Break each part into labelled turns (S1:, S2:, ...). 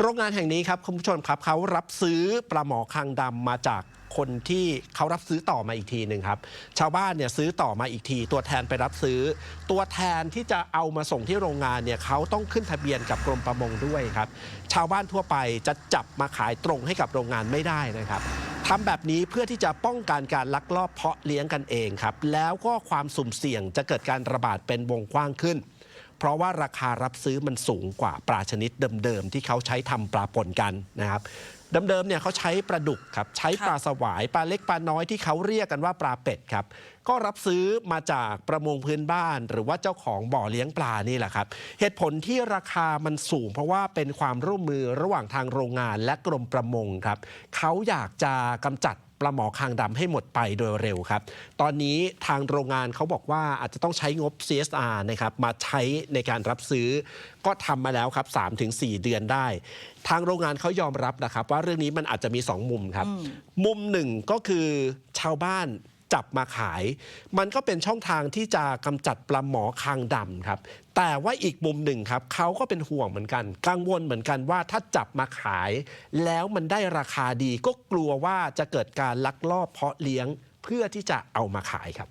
S1: โรงงานแห่งนี้ครับคุณผู้ชมครับเขารับซื้อปลาหมอคางดำมาจากคนที่เขารับซื้อต่อมาอีกทีหนึ่งครับ ชาวบ้านเนี่ยซื้อต่อมาอีกที ตัวแทนไปรับซื้อ ตัวแทนที่จะเอามาส่งที่โรงงานเนี่ยเขาต้องขึ้นทะเบียนกับกรมประมงด้วยครับ ชาวบ้านทั่วไปจะจับมาขายตรงให้กับโรงงานไม่ได้นะครับทำแบบนี้เพื่อที่จะป้องกันการลักลอบเพาะเลี้ยงกันเองครับ แล้วก็ความสุ่มเสี่ยงจะเกิดการระบาดเป็นวงกว้างขึ้น เพราะว่าราคารับซื้อมันสูงกว่าปลาชนิดเดิมๆที่เขาใช้ทำปลาป่นกันนะครับเดิมๆเนี่ยเขาใช้ปลาดุกครับใช้ปลาสวายปลาเล็กปลาน้อยที่เขาเรียกกันว่าปลาเป็ดครับก็รับซื้อมาจากประมงพื้นบ้าน หรือว่าเจ้าของบ่อเลี้ยงปลานี่แหละครับ เหตุผลที่ราคามันสูง เพราะว่าเป็นความร่วมมือระหว่างทางโรงงานและกรมประมงครับเขาอยากจะกำจัด ปลาหมอคางดำให้หมดไปโดยเร็วครับ ตอนนี้ทางโรงงานเขาบอกว่าอาจจะต้องใช้งบ CSR นะครับมาใช้ในการรับซื้อ ก็ทำมาแล้วครับ 3-4 เดือนได้ ทางโรงงานเขายอมรับนะครับ ว่าเรื่องนี้มันอาจจะมี 2 มุมครับ มุมหนึ่งก็คือชาวบ้าน จับมาขาย มันก็เป็นช่องทางที่จะกำจัดปลาหมอคางดำครับ แต่ว่าอีกมุมหนึ่งครับเขาก็เป็นห่วงเหมือนกัน กังวลเหมือนกันว่าถ้าจับมาขาย แล้วมันได้ราคาดีก็กลัวว่าจะเกิดการลักลอบเพาะเลี้ยงเพื่อที่จะเอามาขายครับ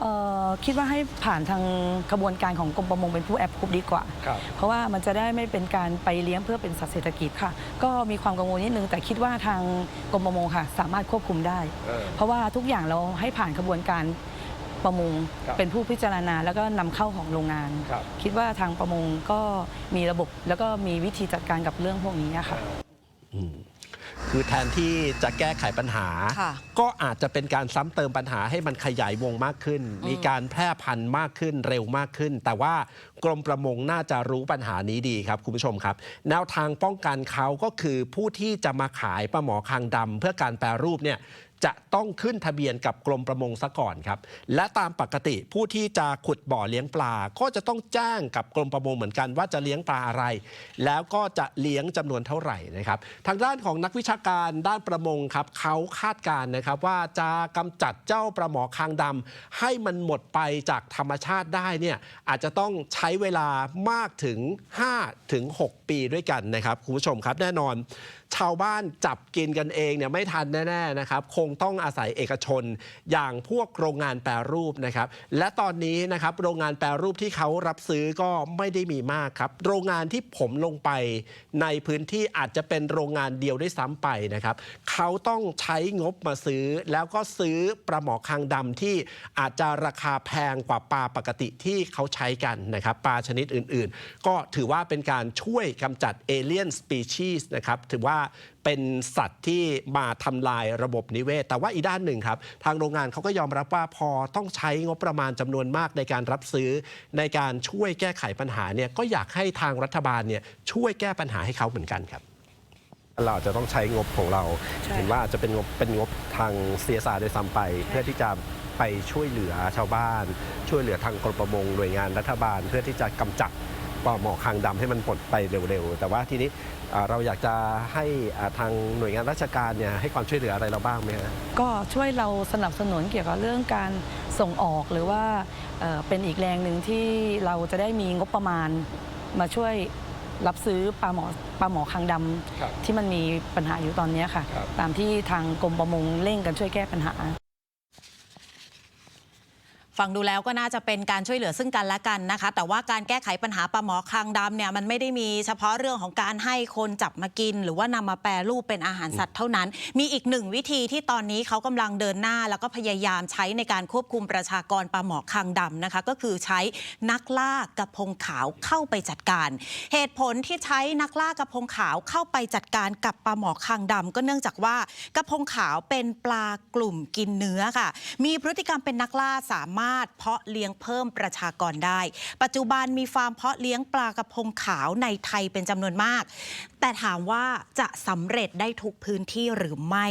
S2: เอ่อคิดว่าให้ผ่านทางกระบวนการของกรมประมงเป็นผู้แอปพูบดีกว่า
S1: ครับ
S2: เพราะว่ามันจะได้ไม่เป็นการไปเลี้ยงเพื่อเป็นสัตว์เศรษฐกิจค่ะ ก็มีความกังวลนิดนึงแต่คิดว่าทางกรมประมงค่ะ สามารถควบคุมได้เพราะว่าทุกอย่างเราให้ผ่านกระบวนการประมง
S1: ครับ
S2: เป็นผู้พิจารณา แล้วก็นำเข้าของโรงงาน
S1: ครับ
S2: คิดว่าทางประมงก็มีระบบแล้วก็มีวิธีจัดการกับเรื่องพวกนี้อะค่ะ
S1: คือแทนที่จะแก้ไขปัญหา
S3: ค่ะ
S1: ก็อาจจะเป็นการซ้ำเติมปัญหาให้มันขยายวงมากขึ้น มีการแพร่พันธุ์มากขึ้นเร็วมากขึ้น แต่ว่ากรมประมงน่าจะรู้ปัญหานี้ดีครับคุณผู้ชมครับ แนวทางป้องกันเขาก็คือผู้ที่จะมาขายปลาหมอคางดำเพื่อการแปรรูปเนี่ย จะต้องขึ้นทะเบียนกับกรมประมงซะก่อนครับ และตามปกติผู้ที่จะขุดบ่อเลี้ยงปลา ก็จะต้องแจ้งกับกรมประมงเหมือนกันว่าจะเลี้ยงปลาอะไร แล้วก็จะเลี้ยงจำนวนเท่าไหร่นะครับ ทางด้านของนักวิชาการด้านประมงครับเขาคาดการณ์นะครับว่าจะกำจัดเจ้าปลาหมอคางดำให้มันหมดไปจากธรรมชาติได้เนี่ยอาจจะต้องใช้เวลามากถึง5ถึง6ปีด้วยกันนะครับคุณผู้ชมครับแน่นอน ชาวบ้านจับกินกันเองเนี่ยไม่ทันแน่ๆนะครับคงต้องอาศัยเอกชน อย่างพวกโรงงานแปรรูปนะครับ และตอนนี้นะครับโรงงานแปรรูปที่เขารับซื้อก็ไม่ได้มีมากครับ โรงงานที่ผมลงไปในพื้นที่อาจจะเป็นโรงงานเดียวด้วยซ้ำไปนะครับ เขาต้องใช้งบมาซื้อ แล้วก็ซื้อปลาหมอคางดำที่อาจจะราคาแพงกว่าปลาปกติที่เขาใช้กันนะครับปลาชนิดอื่น ๆ ก็ถือว่าเป็นการช่วยกำจัดเอเลียนสปีชีส์นะครับถือว่า เป็นสัตว์ที่มาทำลายระบบนิเวศ แต่ว่าอีกด้านหนึ่งครับ ทางโรงงานเขาก็ยอมรับว่าพอต้องใช้งบประมาณจำนวนมากในการรับซื้อ ในการช่วยแก้ไขปัญหาเนี่ยก็อยากให้ทางรัฐบาลเนี่ยช่วยแก้ปัญหาให้เขาเหมือนกันครับเราจะต้องใช้งบของเรา
S2: ใช่
S1: เห็นว่าอาจจะเป็นงบเป็นงบทาง CSR ด้วยซ้ำไป เพื่อที่จะไปช่วยเหลือชาวบ้าน ช่วยเหลือทางกรมประมงหน่วยงานรัฐบาล เพื่อที่จะกำจัด ปลาหมอคางดำให้มันหมดไปเร็วๆ แต่ว่าทีนี้อ่าเราอยากจะให้อ่าทางหน่วยงานราชการเนี่ยให้ความช่วยเหลืออะไรเราบ้างไหมฮะ
S2: ก็ช่วยเราสนับสนุนเกี่ยวกับเรื่องการส่งออกหรือว่าเอ่อเป็นอีกแรงหนึ่งที่เราจะได้มีงบประมาณมาช่วยรับซื้อปลาหมอปลาหมอคางด
S1: ครับำ
S2: ที่มันมีปัญหาอยู่ตอนนี้ค่ะ
S1: ครับ
S2: ตามที่ทางกรมประมงเร่งกันช่วยแก้ปัญหา
S3: ฟังดูแล้วก็น่าจะเป็นการช่วยเหลือซึ่งกันและกันนะคะ แต่ว่าการแก้ไขปัญหาปลาหมอคางดำเนี่ยมันไม่ได้มีเฉพาะเรื่องของการให้คนจับมากิน หรือว่านำมาแปรรูปเป็นอาหารสัตว์เท่านั้น มีอีกหนึ่งวิธีที่ตอนนี้เขากำลังเดินหน้า แล้วก็พยายามใช้ในการควบคุมประชากรปลาหมอคางดำนะคะ ก็คือใช้นักล่ากระพงขาวเข้าไปจัดการ เหตุผลที่ใช้นักล่ากระพงขาวเข้าไปจัดการกับปลาหมอคางดำก็เนื่องจากว่ากระพงขาวเป็นปลากลุ่มกินเนื้อค่ะ มีพฤติกรรมเป็นนักล่าสามารถเพาะเลี้ยงเพิ่มประชากรได้ ปัจจุบันมีฟาร์มเพาะเลี้ยงปลากระพงขาวในไทยเป็นจำนวนมากแต่ถามว่าจะสำเร็จได้ทุกพื้นที่หรือไม่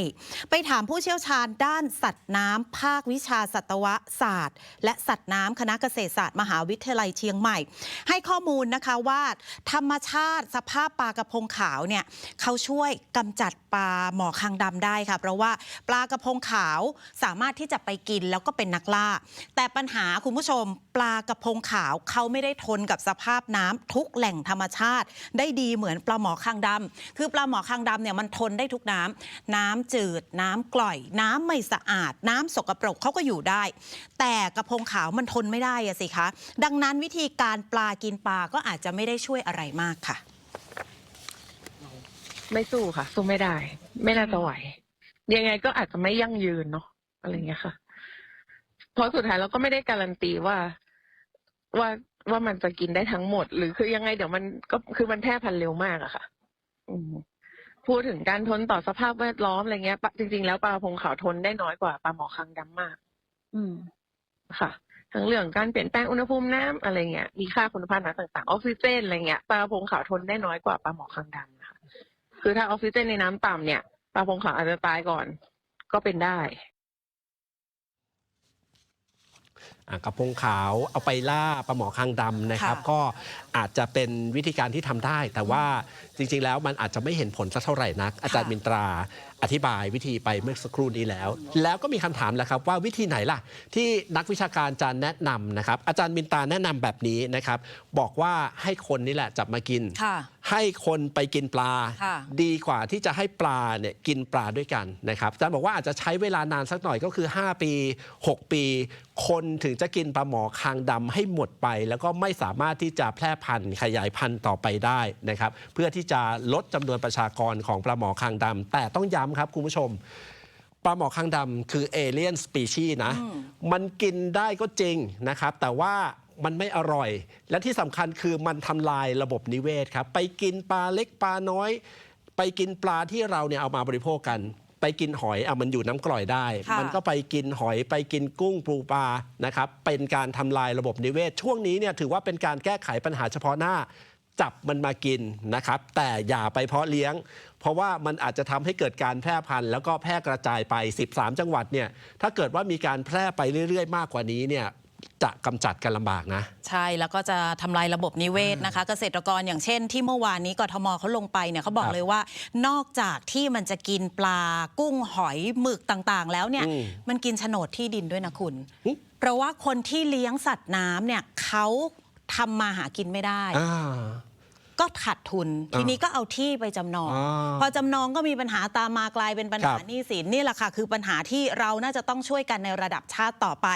S3: ไปถามผู้เชี่ยวชาญด้านสัตว์น้ำภาควิชาสัตวศาสตร์ และสัตว์น้ำคณะเกษตรศาสตร์มหาวิทยาลัยเชียงใหม่ ให้ข้อมูลนะคะว่า ธรรมชาติสภาพปลากระพงขาวเนี่ยเขาช่วยกำจัดปลาหมอคางดำได้ค่ะ เพราะว่าปลากระพงขาวสามารถที่จะไปกินแล้วก็เป็นนักล่า แต่แต่ปัญหาคุณผู้ชม ปลากระพงขาวเขาไม่ได้ทนกับสภาพน้ำทุกแหล่งธรรมชาติ ได้ดีเหมือนปลาหมอคางดำคือปลาหมอคางดำเนี่ยมันทนได้ทุกน้ำน้ำจืด น้ำกร่อย น้ำไม่สะอาด น้ำสกปรกเขาก็อยู่ได้ แต่กระพงขาวมันทนไม่ได้อะสิคะ ดังนั้นวิธีการปลากินปลาก็อาจจะไม่ได้ช่วยอะไรมากค่ะ
S4: ไม่สู้ค่ะ สู้ไม่ได้ ไม่น่าจะไหวยังไงก็อาจจะไม่ยั่งยืนเนาะอะไรเงี้ยค่ะเพราะสุดท้ายเราก็ไม่ได้การันตีว่า ว่าว่ามันจะกินได้ทั้งหมด หรือคือยังไงเดี๋ยวมันก็คือมันแพร่พันธุ์เร็วมากอะค่ะ อืมพูดถึงการทนต่อสภาพแวดล้อมอะไรเงี้ยปะจริง ๆ แล้วปลาพงขาวทนได้น้อยกว่าปลาหมอคางดำมาก
S2: อืม
S4: ค่ะ ทั้งเรื่องการเปลี่ยนแปลงอุณหภูมิน้ำอะไรเงี้ย มีค่าคุณภาพน้ำต่างๆ ออกซิเจนอะไรเงี้ยปลาพงขาวทนได้น้อยกว่าปลาหมอคางดำนะคะคือถ้าออกซิเจนในน้ำต่ำเนี่ยปลาพงขาวอาจจะตายก่อน ก็เป็นได้
S1: อะ กระพงขาวเอาไปล่าปลาหมอคางดำนะครับ
S3: ค่ะ
S1: ก็อาจจะเป็นวิธีการที่ทำได้ แต่ว่าจริง ๆ แล้วมันอาจจะไม่เห็นผลสักเท่าไหร่นัก อาจารย์มินตราอธิบายวิธีไปเมื่อสักครู่นี้แล้ว แล้วก็มีคำถามแหล้วครับว่าวิธีไหนล่ะ ที่นักวิชาการจะแนะนำนะครับ อาจารย์มินตราแนะนำแบบนี้นะครับ บอกว่าให้คนนี่แหละจับมากิน
S3: ค่ะ
S1: ให้คนไปกินปลา
S3: ค่ะ
S1: ดีกว่าที่จะให้ปลาเนี่ยกินปลาด้วยกันนะครับอาจารย์บอกว่าอาจจะใช้เวลานานสักหน่อยก็คือ 5 ปี 6 ปี คนถึงจะกินปลาหมอคางดำให้หมดไป แล้วก็ไม่สามารถที่จะแพร่พันธุ์ขยายพันธุ์ต่อไปได้นะครับ เพื่อที่จะลดจำนวนประชากรของปลาหมอคางดำแต่ต้องย้ำครับคุณผู้ชมปลาหมอคางดำคือเอเลียนสปีชีนะ มันกินได้ก็จริงนะครับ แต่ว่ามันไม่อร่อย และที่สำคัญคือมันทำลายระบบนิเวศครับ ไปกินปลาเล็กปลาน้อย ไปกินปลาที่เราเนี่ยเอามาบริโภคกัน ไปกินหอยอะมันอยู่น้ำกร่อยได้
S3: ค่ะ
S1: มันก็ไปกินหอยไปกินกุ้งปูปลานะครับเป็นการทำลายระบบนิเวศ ช่วงนี้เนี่ยถือว่าเป็นการแก้ไขปัญหาเฉพาะหน้า จับมันมากินนะครับ แต่อย่าไปเพาะเลี้ยง เพราะว่ามันอาจจะทำให้เกิดการแพร่พันธุ์แล้วก็แพร่กระจายไป 13 จังหวัดเนี่ยถ้าเกิดว่ามีการแพร่ไปเรื่อยๆ มากกว่านี้เนี่ย จะกำจัดกันลำบากนะ
S3: ใช่แล้วก็จะทำลายระบบนิเวศนะคะ เกษตรกรอย่างเช่น ที่เมื่อวานนี้กทมเขาลงไปเนี่ยเขาบอ
S1: ค
S3: ก
S1: รับ
S3: เลยว่า นอกจากที่มันจะกินปลากุ้งหอยหมึกต่างๆ แล้วเนี่ย
S1: อืม
S3: มันกินโฉนดที่ดินด้วยนะคุณ
S1: หึ
S3: เพราะว่าคนที่เลี้ยงสัตว์น้ำเนี่ยเขาทำมาหากินไม่ได้
S1: อ่า
S3: ก็ขาดทุน
S1: อ่า
S3: ทีนี้ก็เอาที่ไปจำนอง
S1: อ่า
S3: พอจำนองก็มีปัญหาตามมากลายเป็นปัญหา
S1: ครับ
S3: หนี้สินนี่แหละค่ะ คือปัญหาที่เราน่าจะต้องช่วยกันในระดับชาติต่อไป